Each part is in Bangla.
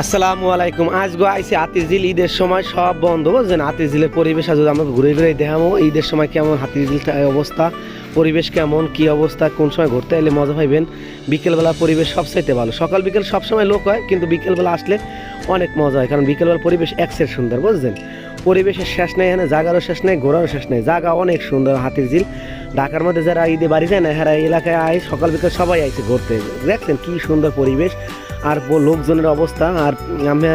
আসসালামু আলাইকুম। আজ গো আইসি হাতিঝিল, ঈদের সময় সব বন্ধ, বুঝছেন? হাতিঝিলের পরিবেশ আজ আমরা ঘুরে ঘুরে দেখাবো। ঈদের সময় কেমন হাতিঝিলটা অবস্থা, পরিবেশ কেমন, কি অবস্থা, কোন সময় ঘুরতে এলে মজা পাইবেন? বিকেলবেলা পরিবেশ সবচাইতে ভালো। সকাল বিকেল সব সময় লোক হয়, কিন্তু বিকেলবেলা আসলে অনেক মজা হয়, কারণ বিকেলবেলা পরিবেশ একসের সুন্দর, বুঝছেন? পরিবেশের শেষ নেই, এখানে জাগারও শেষ নেই, ঘোরারও শেষ নেই। জায়গা অনেক সুন্দর হাতির ঝিল ঢাকার মধ্যে যারা ঈদে বাড়ি যায় না হ্যাঁ এলাকায় আয়, সকাল বিকেল সবাই আইছে ঘুরতে। দেখছেন কি সুন্দর পরিবেশ। আর লোকজনের অবস্থা, আর আমি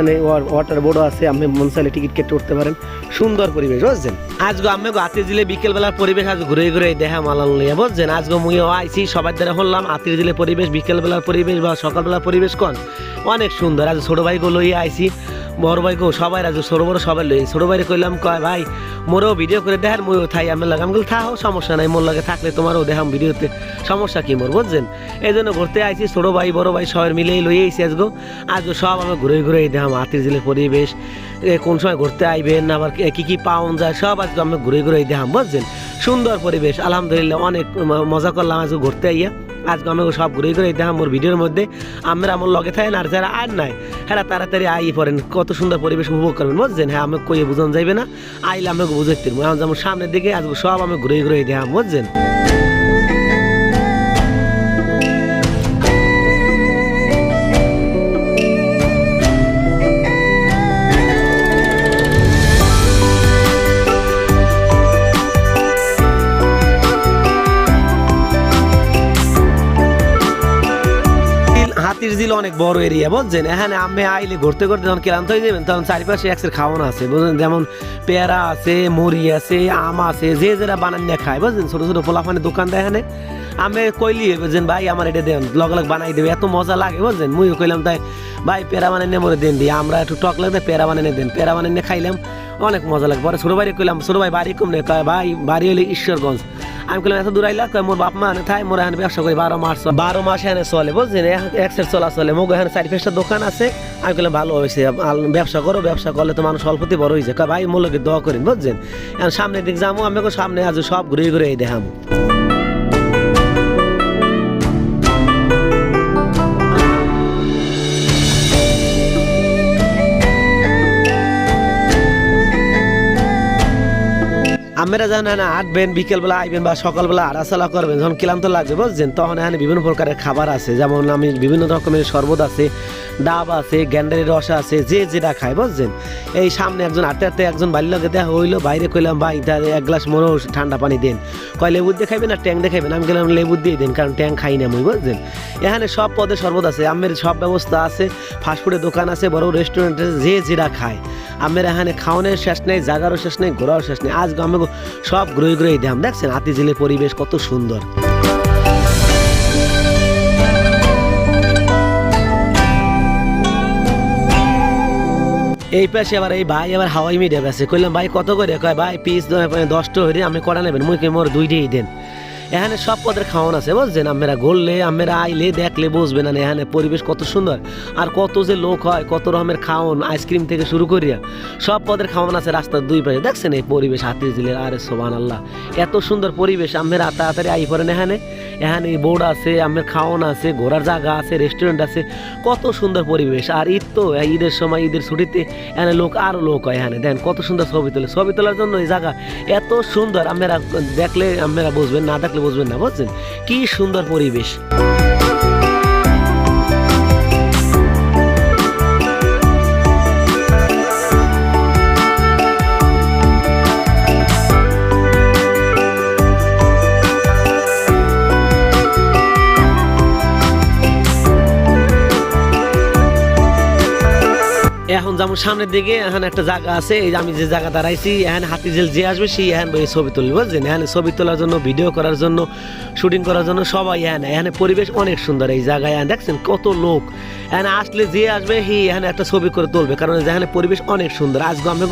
ওয়াটার বোর্ডও আছে, আপনি মন চাইলে টিকিট কেটে উঠতে পারেন। সুন্দর পরিবেশ, বুঝছেন? আজ গো আমি হাতির দিলে বিকেলবেলার পরিবেশ আজ ঘুরে ঘুরে দেখা মালাল নিয়ে, বুঝছেন? আজ মুই আইছি, সবার দ্বারা হলাম হাতির দিলে পরিবেশ, বিকেলবেলার পরিবেশ বা সকালবেলার পরিবেশ কন? অনেক সুন্দর, আজ ছোট ভাইগুলো আইছি। বড় ভাই গো, সবাই আজ ছোট বড় সবাই লই ছোট ভাইরে কইলাম, কয়, ভাই, মোরও ভিডিও করে দেখার মুইও থাই। আমি লাগাম গেল থাও, সমস্যা নাই, মোর লাগে থাকলে তোমারও দেখাম ভিডিওতে সমস্যা কি মোর, বুঝছেন? এই জন্য ঘুরতে আইছি, ছোট ভাই, বড় ভাই, সবাই মিলেই লই আইছি আজগো। আজকে সব আমি ঘুরে ঘুরে দেখাম হাতির জিলের পরিবেশ কোন সময় ঘুরতে আইবেন, আবার কি- কি কি পাওন যায়, সব আজকে আমি ঘুরে ঘুরে দেখাম বুঝছেন? সুন্দর পরিবেশ, আলহামদুলিল্লাহ, অনেক মজা করলাম আজকে ঘুরতে আইয়া। আজকে আমি সব ঘুরে ঘুরে দেখাম মোর ভিডিওর মধ্যে। আমরা আমার লগে থাকেন আর যারা আর নাই। হ্যাঁ তাড়াতাড়ি আই পড়েন, কত সুন্দর পরিবেশ উপভোগ করবেন, বুঝছেন? হ্যাঁ আমি কইয়ে বুঝান যাইবে না। আইলে আমি বুঝাইতে এখন যেমন সামনের দিকে, আজকে সব আমি ঘুরে ঘুরে দেখাম বুঝছেন? হাতির ঝিল অনেক বড় এরিয়া বুঝছেন? এখানে আমি আইলে ঘুরতে ঘুরতে যখন ক্লান্ত হয়ে যাবেন, তখন চারিপাশে একসের খাওয়ানো আছে বুঝলেন যেমন পেয়ারা আছে, মুড়ি আছে, আম আছে, যে যেটা বানান নিয়ে খায় বুঝলেন ছোট ছোট পোলাফানে দোকান দেয় এখানে। আমি কইলি, বুঝছেন, ভাই, আমার এটা দেন, লগ লগ বানাই দেবে। এত মজা লাগে, বুঝছেন? মুই কইলাম, তাই, ভাই, পেয়ারা বানাই নিয়ে মরে দেন দিই আমরা একটু টক লাগতে পেয়ারা বানাই দেন। পেয়ারা বানাই খাইলাম, অনেক মজা লাগে। পরে ছোট ভাই কইলাম, ছোট ভাই, বাড়ি কম নে? কয় ভাই, বাড়ি হলে ঈশ্বরগঞ্জ। আমি বললাম এত দূর আইলা? কয়, মোর বাপ মা থাই, মোর এখানে ব্যবসা করি, বারো মাস। বারো মাস এখানে চলে, বুঝছেন? এক্সের চলা চলে। মোক এখানে চারি পাঁচটা দোকান আছে। আমি বললাম ভালো হয়েছে ব্যবসা করো, ব্যবসা করলে তো মানুষ অল্পতি বড় হয়েছে কয়, ভাই মোলকে দোয়া করেন বুঝছেন? এখন সামনের দিক যাব আমি সামনে আজ সব ঘুরে ঘুরে দেখামো। আমরা জানা না হাঁটবেন বিকেলবেলা আইবেন বা সকালবেলা আড়াচালা করবেন, যখন ক্লান্ত লাগবে, বুঝছেন? তখন এখানে বিভিন্ন প্রকারের খাবার আছে। যেমন আমি বিভিন্ন রকমের শরবত আছে, ডাব আছে, গ্যান্ডারের রস আছে, যে যেটা খায়, বুঝছেন? এই সামনে একজন হাঁটতে হাঁটতে একজন বাড়ির লোকে দেখা হইল, বাইরে কইলাম, ভাই তার এক গ্লাস মনে ঠান্ডা পানি দেন। কয় লেবু দিয়ে খাইবেন না ট্যাং দিয়ে খাইবেন? আমি গেলাম লেবু দিয়ে দেন, কারণ ট্যাং খাই না আমি, বুঝছেন? এখানে সব পদে শরবত আছে, আমের সব ব্যবস্থা আছে ফাস্টফুডের দোকান আছে, বড় রেস্টুরেন্ট আছে, যে যেটা খায়। আমের এখানে খাওয়ানোর শেষ নেই, জাগারও শেষ নেই ঘোরাও শেষ নেই। আজ আমি সব গ্রহে গ্রহে দাম দেখছেন, হাতি জেলের পরিবেশ কত সুন্দর। এই পাশে আবার এই ভাই আবার হাওয়াই মিডিয়া আছে কইলাম, ভাই, কত করে? কয়, ভাই, পিস দশটা হয়ে আমি কটা নেবেন? কই মোর দুইটাই দেন। এখানে সব পদের খাওয়ান আছে, বুঝছেন? আমরা ঘুরলে আমরা আইলে, দেখলে বসবে না এখানে পরিবেশ কত সুন্দর। আর কত যে লোক হয়, কত রকমের খাওয়ান, আইসক্রিম থেকে শুরু করিয়া সব পদের খাওয়ান আছে রাস্তার দুই পাশে। দেখছেন এই পরিবেশ হাতির দিলে আরে সোবান আল্লাহ এত সুন্দর পরিবেশ আমরা তাড়াতাড়ি আই পড়েন এখানে। এখানে বোর্ড আছে, আমের খাওয়ান আছে, ঘোরার জায়গা আছে রেস্টুরেন্ট আছে। কত সুন্দর পরিবেশ। আর ঈদ তো ঈদের সময়, ঈদের ছুটিতে এখানে লোক আরও লোক হয় এখানে। দেন কত সুন্দর ছবি তোলে। ছবি তোলার জন্য এই জায়গা এত সুন্দর। আপনারা দেখলে, আপনারা বুঝবেন, না দেখলে বুঝবেন না, বুঝছেন? কি সুন্দর পরিবেশ। এখন যেমন সামনের দিকে, এখন একটা জায়গা আছে, এই আমি যে জায়গা দাঁড়াইছি, এখানে হাতি জেল যে আসবে সেই এখানে বই ছবি তুলবে বুঝছেন এখানে ছবি তোলার জন্য ভিডিও করার জন্য শুটিং করার জন্য সবাই এখানে এখানে পরিবেশ অনেক সুন্দর এই জায়গায়, এখানে দেখছেন কত লোক। এখানে আসলে যে আসবে, হি এখানে একটা ছবি করে তুলবে, কারণ এখানে পরিবেশ অনেক সুন্দর। আজকে আমি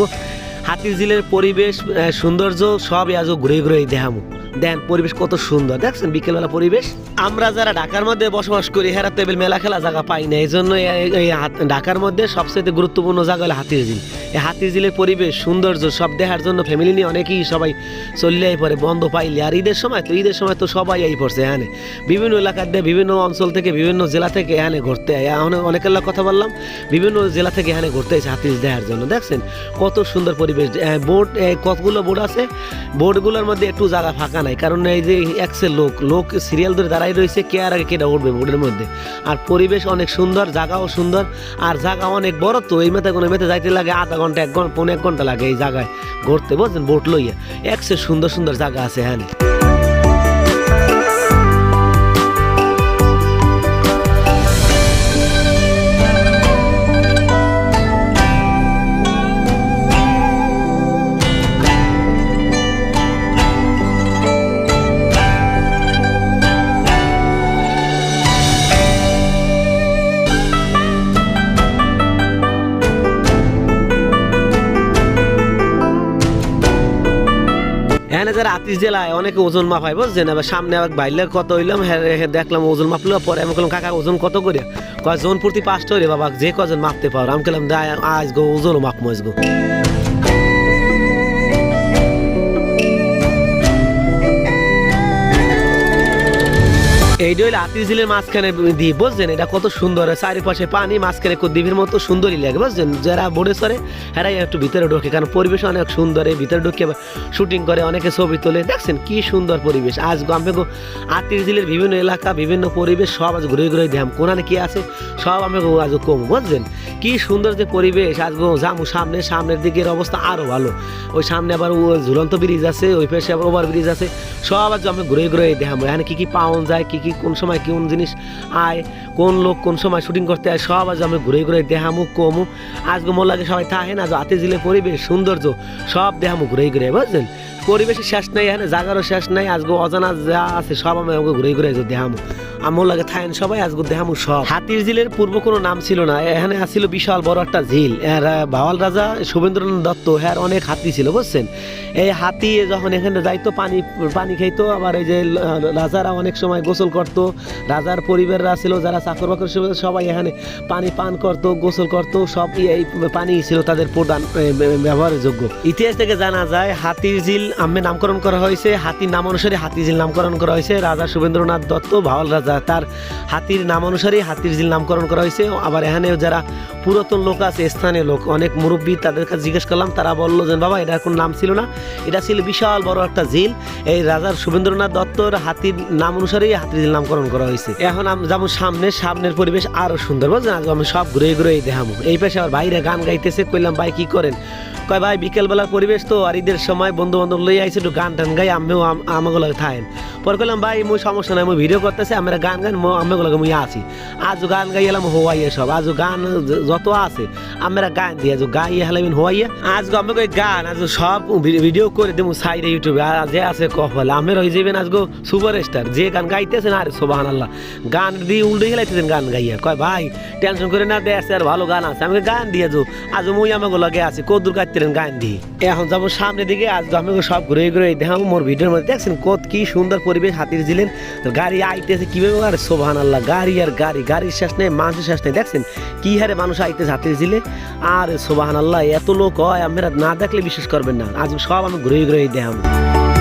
হাতির ঝিলের পরিবেশ সৌন্দর্য সব আজও ঘুরে ঘুরে দেখামু দেন পরিবেশ কত সুন্দর। দেখছেন বিকেলবেলা পরিবেশ? আমরা যারা ঢাকার মধ্যে বসবাস করি, হেরা টেবিল মেলা খেলা জায়গা পাই না। এই জন্য এই- এই ঢাকার মধ্যে সবচেয়ে গুরুত্বপূর্ণ জায়গা হলো হাতির ঝিল এই হাতির ঝিলের পরিবেশ, সৌন্দর্য সব দেখার জন্য ফ্যামিলি নিয়ে অনেকেই সবাই চলে আই পরে বন্ধ পাইলে। আর ঈদের সময় তো ঈদের সময় তো সবাই আই পড়ছে এখানে বিভিন্ন এলাকার দিয়ে বিভিন্ন অঞ্চল থেকে, বিভিন্ন জেলা থেকে এখানে ঘুরতে আয়। অনেক অনেকের কথা বললাম, বিভিন্ন জেলা থেকে এখানে ঘুরতে এসে হাতির দেখার জন্য। দেখছেন? কত সুন্দর পরিবেশ। বোর্ড কতগুলো বোর্ড আছে? বোর্ডগুলোর মধ্যে একটু জায়গা ফাঁকা নাই, কারণ এই যে একসের লোক লোক সিরিয়াল ধরে দাঁড়াই রয়েছে, কে আর আগে কেটা উঠবে বোর্ডের মধ্যে? আর পরিবেশ অনেক সুন্দর, জায়গাও সুন্দর, আর জায়গা অনেক বড়, তো এই মেতে কোনো মেতে যাইতে লাগে, আধা ঘণ্টা, এক ঘণ্টা, পৌনে এক ঘণ্টা লাগে এই জায়গায় ঘুরতে বলছেন বোট লইয়া। একসের সুন্দর সুন্দর জায়গা আছে হ্যাঁ এখানে জেলায় অনেকে ওজন মাপায় বুঝছেন? এবার সামনে আবার বাইলে কত হইলাম হ্যাঁ হ্যাঁ দেখলাম ওজন মাপলো, পরে আমি বললাম, কাকা, ওজন কত করে? কয়, জন প্রতি পাঁচটা হইলে, বাবা, যে কজন মাপতে পারো। আমি দা আজ গো, ওজনও মাপমো আজ গো। এইটা মাঝখানে দ্বীপ বুঝছেন? এটা কত সুন্দর চারিপাশে পানি, মাঝখানে মতো সুন্দরই লাগে, বুঝছেন? যারা একটু ভিতরে ঢোকে, কারণ পরিবেশ অনেক সুন্দর, এই ভিতরে শুটিং করে, অনেকে ছবি তোলে। দেখছেন কি সুন্দর পরিবেশ। আজ আমি গো আতির ঝিলের বিভিন্ন এলাকা, বিভিন্ন পরিবেশ, সব আজ ঘুরে ঘুরে দেখাম কোনানে কি আছে? সব আমি আজ কম, বুঝছেন? কি সুন্দর যে পরিবেশ। আজ যামু সামনে, সামনের দিকের অবস্থা আরও ভালো। ওই সামনে আবার ঝুলন্ত ব্রিজ আছে, ওই পাশে আবার ওভার ব্রিজ আছে। সব আজ আমি ঘুরে ঘুরে দেখাম এখানে কি কি পাওয়া যায় কি কি কোন সময় কোন জিনিস আয়, কোন লোক কোন সময় শুটিং করতে আয়, সব আজ আমি ঘুরে ঘুরে মুখ কমু। আজকে মোর লাগে সবাই থাকে না? হাতে জিলে পরিবেশ, সৌন্দর্য, সব দেখামু ঘুরে ঘুরে বুঝলেন পরিবেশের শেষ নাই এখানে জাগারও শেষ নাই, আজকে অজানা যা আছে, সব আমি আমাকে ঘুরে ঘুরে দেখামু। আমার লাগে থাকেন সবাই আজকে দেখামু সব। হাতির ঝিলের পূর্ব কোনো নাম ছিল না, এখানে ছিল বিশাল বড় একটা ঝিল। এর বাওয়াল রাজা শুভেন্দ্রনাথ দত্ত হ্যাঁ অনেক হাতি ছিল, বুঝছেন? এই হাতি যখন এখানে যাইতো, পানি পানি খাইতো, আবার এই যে রাজারা অনেক সময় গোসল করতো, রাজার পরিবাররা ছিল, যারা চাকর বাকর সবাই এখানে পানি পান করতো, গোসল করতো, সব এই পানি ছিল তাদের প্রধান ব্যবহারের যোগ্য ইতিহাস থেকে জানা যায়, হাতির ঝিল আম্মে নামকরণ করা হয়েছে, হাতির নাম অনুসারে হাতির ঝিল নামকরণ করা হয়েছে, রাজা শুভেন্দ্রনাথ দত্ত ভাওয়াল রাজা। তার হাতির নাম অনুসারে হাতির ঝিল নামকরণ করা হয়েছে। আবার এখানে যারা পুরাতন লোক আছে, স্থানীয় লোক, অনেক মুরব্বী তাদের কাছে জিজ্ঞেস করলাম, তারা বলল যে, বাবা এটার কোনো নাম ছিল না। এটা ছিল বিশাল বড় একটা ঝিল এই রাজার শুভেন্দ্রনাথ দত্তর হাতির নাম অনুসারেই হাতির ঝিল নামকরণ করা হয়েছে। এখন আমি যেমন সামনে, সামনের পরিবেশ আরও সুন্দর। বুঝলেন? আজকে আমি সব ঘুরে ঘুরে দেখামো এই পাশে আবার বাইরে গান গাইতেছে, কইলাম, ভাই, কি করেন? কয়, ভাই, বিকেলবেলার পরিবেশ তো, আর ঈদের সময় বন্ধু বান্ধব লই আইছে, একটু গান টান গাই, আমিও আম- আমাকে লাগে থাকেন। পরে কইলাম, ভাই, মুই সমস্যা নাই, মুই ভিডিও করতেছে, আমরা গান গান আমাকে লাগে মুই আছি। আজ গান গাই এলাম হওয়াইয়া সব আজ গান যত আছে, আমরা গান দিয়ে আজ গাই হেলামিন হওয়াইয়া। আজ আমাকে ওই গান আজ সব ভিডিও করে দেবো সাইডে ইউটিউবে। যে আছে কফল আমের হয়ে যাবেন আজগো সুপার স্টার যে গান গাইতেছেন আর সোবাহান আল্লাহ গান দিয়ে উল্টে গেলাইতেছেন গান গাইয়া। কয় ভাই, টেনশন করে না দেশ আর ভালো গান আছে। আমাকে গান দিয়ে যো আজ মুই আমাকে লগে আছি, কদ্দুর গাইতেন গান দিয়ে। এখন যাব সামনের দিকে আজ আমি সব ঘুরে ঘুরে দেখাবো মোর ভিডিওর মধ্যে। দেখছেন কত কি সুন্দর পরিবেশ হাতির জিলেন গাড়ি আইতেছে আর সোভান আল্লাহ গাড়ি আর গাড়ি, গাড়ির শেষ নেই মানুষের শেষ নেই। দেখছেন? কি হারে মানুষ আইতে হাতে দিলে? আর সোভান আল্লাহ এত লোক হয় আমরা না দেখলে বিশ্বাস করবেন না। আজ সব আমি ঘুরে ঘুরে দেখাবো।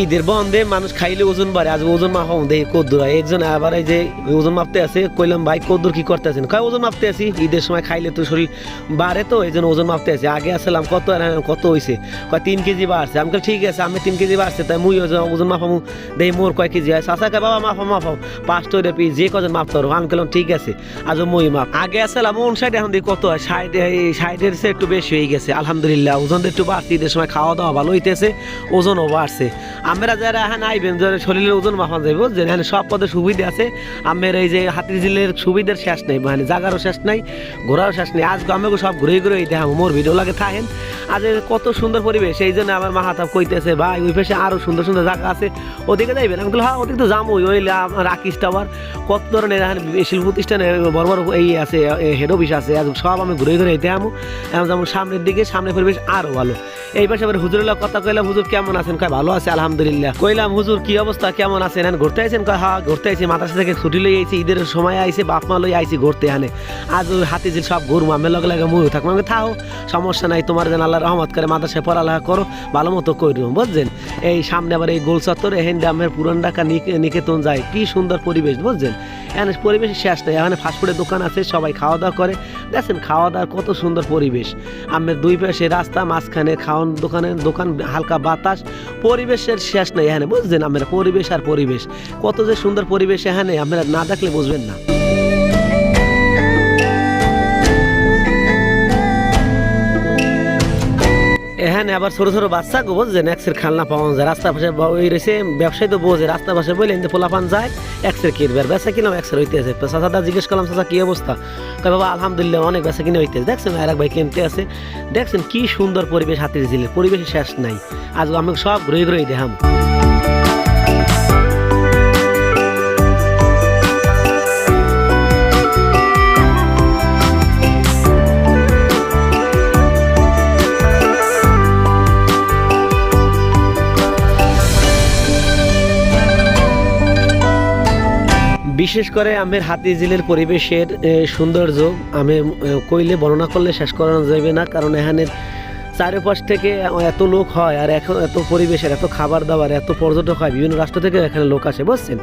ঈদের বন্ধে মানুষ খাইলে ওজন বাড়ে, আজ ওজন মাপা দেখি কদ্দুর হয়। একজন আবার এই যে ওজন মাপতে আছে, কইলাম, ভাই, কদ্দুর কি করতে আছেন? কয়, ওজন মাপতে আছি, ঈদের সময় খাইলে তো শরীর বাড়ে তো, এই ওজন মাপতে আছে। আগে আসলাম, কত আর কত হয়েছে কয়, তিন কেজি বাড়ছে। আমি ঠিক আছে, আমি তিন কেজি বাড়ছে, তাই মুই ওজন ওজন মাপামু দেই, মোর কয় কেজি হয়? চাষা কয় বাবা, মাফা মাফাও পাঁচটা ওইটা পি যে কজন মাপতে পারব আমি কইলাম, ঠিক আছে, আজ মই মাপ। আগে আসলাম ওন সাইডে, এখন দেখি কত হয়। সাইডে সাইডের সে একটু বেশি হয়ে গেছে, আলহামদুলিল্লাহ। ওজন একটু বাড়ছে, ঈদের সময় খাওয়া দাওয়া ভালো হইতেছে, ওজনও বাড়ছে। আমরা যারা এখানে আইবেন, যারা শরীরের ওজন মাপা যাবে বুঝছেন এখানে সব পদে সুবিধা আছে, আমের এই যে হাতির জিলের সুবিধার শেষ নেই মানে জাগারও শেষ নাই, ঘোরারও শেষ নেই। আজকে আমাকে সব ঘুরে ঘুরে দেখাম মোর ভিডিও লাগে থাকেন। আজ কত সুন্দর পরিবেশ, এই জন্য আমার মাহাতাব কইতেছে, ভাই, ওই পাশে আরও সুন্দর সুন্দর জায়গা আছে, ওদিকে যাইবেন? আমি বললাম হ্যাঁ ওদিকে তো যাবোই ওই রাকিস টাওয়ার, কত ধরনের এখানে শিল্প প্রতিষ্ঠানে বড় বড় এই আছে হেড অফিস আছে, আজ সব আমি ঘুরে ঘুরে দেখামো এখন যেমন সামনের দিকে সামনে পরিবেশ আরও ভালো। এই পাশে আবার হুজুরের কথা কইলাম, হুজুর, কেমন আছেন? কয়, ভালো আছে, আলহামদুলিল্লাহ। কইলাম, হুজুর, কি অবস্থা? কেমন আছেন? এখন ঘুরতে আইছেন? কয় হ্যাঁ ঘুরতে আইছি। মাদ্রাসা থেকে ছুটি লই আইছি, ঈদের সময় আইছি, বাপ মা লই আইছি ঘুরতে আনে। আজ ওই হাতি যে সব ঘুর আমি লগে লাগে মুই থাকব। আমি থাও সমস্যা নাই, তোমার যেন আল্লাহ রহমত করে মাদ্রাসায় পড়ালেখা করো, ভালো মতো করো বুঝছেন? এই সামনে আবার এই গোল চত্বরে ডামের পুরান ঢাকা নিকে- নিকেতন যায়। কি সুন্দর পরিবেশ, বুঝছেন? এখানে পরিবেশের শেষ নেই। এখানে ফাস্টফুডের দোকান আছে, সবাই খাওয়া দাওয়া করে। দেখেন খাওয়া দাওয়ার কত সুন্দর পরিবেশ। আমের দুই পাশে রাস্তা, মাঝখানে খাওয়ান দোকানের দোকান হালকা বাতাস। পরিবেশের শেষ নেই এখানে, বুঝছেন? আমরা পরিবেশ আর পরিবেশ। কত যে সুন্দর পরিবেশ এখানে আপনারা না দেখলে বুঝবেন না। এখানে আবার ছোট ছোট বাচ্চা গো যে এক্সের খালনা পাওয়া যায়। রাস্তা পাশে ওই রয়েছে, ব্যবসায়ী তো বোঝে রাস্তা পাশে বলে এনতে পোলাপান যায় এক্সের কিনবে আর বেচা কিনাও এক্সের হইতেছে তো চাচাদা জিজ্ঞেস করলাম, চাচা, কি অবস্থা? কয়, বাবা, আলহামদুলিল্লাহ, অনেক বেচা কিনে হইতেছে। দেখছেন আর এক ভাই কিনতে আছে। দেখছেন, কি সুন্দর পরিবেশ হাতির ঝিলের পরিবেশের শেষ নাই। আজ আমি সব ঘুরে ঘুরেই দেখাম। বিশেষ করে আমের হাতি জিলের পরিবেশের সৌন্দর্য, আমি কইলে বর্ণনা করলে শেষ করানো যাবে না, কারণ এখানের চারিপাশ থেকে এত লোক হয় আর এখন এত পরিবেশের, এত খাবার দাবার, এত পর্যটক হয়, বিভিন্ন রাষ্ট্র থেকে এখানে লোক আসে, বুঝছেন?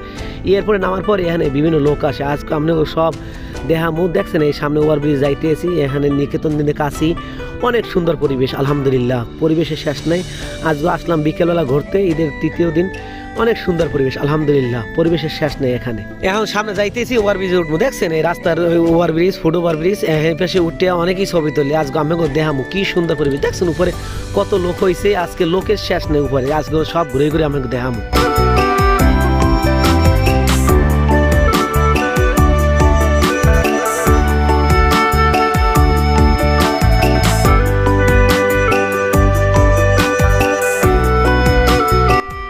এরপরে নামার পরে এখানে বিভিন্ন লোক আসে। আজকে আপনি সব দেহা মুখ দেখছেন, এই সামনে ওভার ব্রিজ যাইতেছি, এখানে নিকেতন দিনে কাশি অনেক সুন্দর পরিবেশ, আলহামদুলিল্লাহ। পরিবেশের শেষ নেই। আজকে আসলাম বিকেলবেলা ঘুরতে, ঈদের তৃতীয় দিন। অনেক সুন্দর পরিবেশ, আলহামদুলিল্লাহ, পরিবেশের শেষ নেই এখানে। এখন সামনে যাইতেছি ওভার ব্রিজে উঠবো, দেখছেন? এই রাস্তার ওভারব্রিজ, ফুট ওভার ব্রিজ এই পাশে উঠে অনেকই ছবি তুললে আজকে আমি দেখামু, কি সুন্দর পরিবেশ। দেখছেন উপরে কত লোক হয়েছে আজকে লোকের শেষ নেই উপরে, আজকে সব ঘুরে ঘুরে আমাকে দেখামু।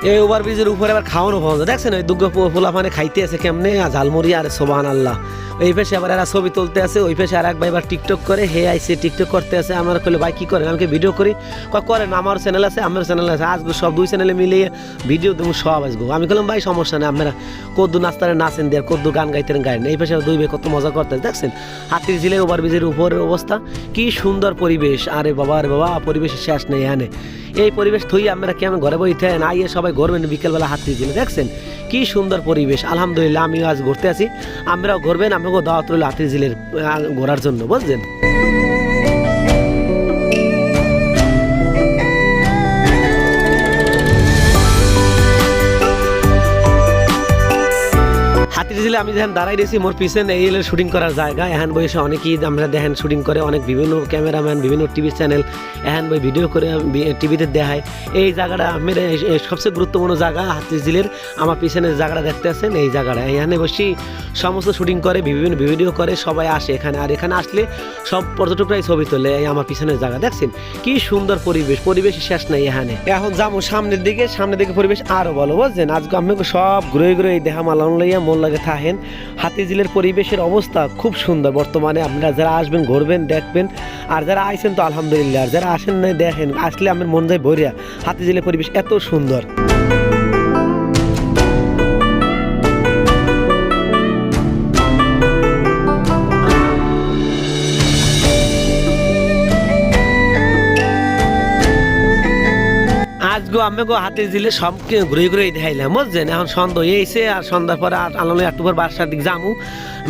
এই ওভার ব্রিজের উপরে আবার খাওয়ানো পাওয়া যায় দেখছেন ওই দুর্গা পোলা মানে খাইতে আছে কেমনে? ঝালমুড়ি আর সোবান আল্লাহ এই পাশে আবার এরা ছবি তুলতে আছে, ওই পাশে আর এক ভাই টিকটক করে, হে আইসে টিকটক করতে আছে। আমার কইলে, ভাই, কি করেন? আমাকে ভিডিও করি? করেন, আমার চ্যানেল আছে আমার চ্যানেল আছে। আজকে সব দুই চ্যানেলে মিলিয়ে ভিডিও দেবো, সব আসব আমি বললাম ভাই, সমস্যা নেই, আপনারা কদ্দু নাস্তারে নাচেন দেয়, কদ্দু গান গাইতেন গায়েন এই পাশে দুই ভাই কত মজা করতে দেখছেন? হাতির ঝিলের ওভার ব্রিজের উপরের অবস্থা, কি সুন্দর পরিবেশ। আরে বাবা আরে বাবা, পরিবেশের শেষ নেই এখানে এই পরিবেশ থই আমরা কেমন ঘরে বইতে আইয়ে সবাই ঘুরবেন বিকেলবেলা হাত দিয়েছিল দেখছেন কি সুন্দর পরিবেশ। আলহামদুলিল্লাহ, আমিও আজ ঘুরতে আছি। আমরাও ঘুরবেন আমাকেও দাওয়াত রইল হাতির ঝিলের ঘোরার জন্য বুঝলেন হাতির আমি যখন দাঁড়াই রয়েছি, মোর পিছনে এই হলো শুটিং করার জায়গা। এহান বই এসে অনেকেই আমরা দেখেন শুটিং করে, অনেক বিভিন্ন ক্যামেরাম্যান বিভিন্ন টিভি চ্যানেল এহান বই ভিডিও করে টিভিতে দেখায়। এই জায়গাটা আমের সবচেয়ে গুরুত্বপূর্ণ জায়গা হাতির ঝিলের আমার পিছনে জায়গাটা দেখতে আছেন, এই জায়গাটা। এখানে বসি সমস্ত শুটিং করে, বিভিন্ন ভিডিও করে, সবাই আসে এখানে। আর এখানে আসলে সব পর্যটকরাই ছবি তোলে, এই আমার পিছনের জায়গা, দেখছেন? কি সুন্দর পরিবেশ পরিবেশ শেষ নাই এখানে এখন যাব সামনের দিকে সামনের দিকে পরিবেশ আরও ভালো, বুঝছেন? আজকে আমি সব ঘুরে ঘুরে এই দেখা মালান লইয়া মন লাগে থাকেন হাতি জিলের পরিবেশের অবস্থা খুব সুন্দর। বর্তমানে আপনারা যারা আসবেন, ঘুরবেন, দেখবেন। আর যারা আইছেন তো আলহামদুলিল্লাহ, আর যারা আসেন না দেখেন, আসলে আমার মন যায় ভরিয়া। হাতিঝিলের পরিবেশ এত সুন্দর। আজগো আমি গো হাতে দিলে সব ঘুরে ঘুরে দেখাইলাম, বুঝছেন? এখন সন্ধ্যা হয়েছে আর সন্ধ্যার পরে আর আনলে একটু পর বাসার দিক যামু।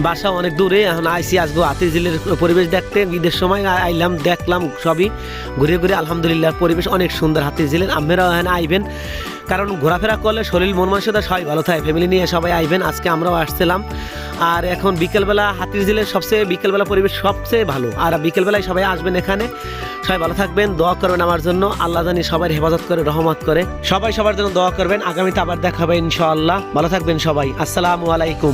বাসা অনেক দূরে, এখন আইসি আজগো হাতে জিলের পরিবেশ দেখতে, ঈদের সময় আইলাম, দেখলাম সবই। ঘুরে ঘুরে আলহামদুলিল্লাহ পরিবেশ অনেক সুন্দর হাতে জিলের আপনারাও এখানে আইবেন। কারণ ঘোরাফেরা করলে শরীর, মন মানসিকতা সবাই ভালো থাকে। ফ্যামিলি নিয়ে সবাই আইবেন। আজকে আমরাও আসছিলাম। আর এখন বিকেলবেলা হাতির জিলের সবচেয়ে বিকেলবেলা পরিবেশ সবচেয়ে ভালো। আর বিকেলবেলায় সবাই আসবেন এখানে। সবাই ভালো থাকবেন, দোয়া করবেন আমার জন্য। আল্লাহ জানি সবাই হেফাজত করে, রহমত করে। সবাই সবার জন্য দোয়া করবেন। আগামীতে আবার দেখাবে ইনশাআল্লাহ। ভালো থাকবেন সবাই। আসসালামু আলাইকুম।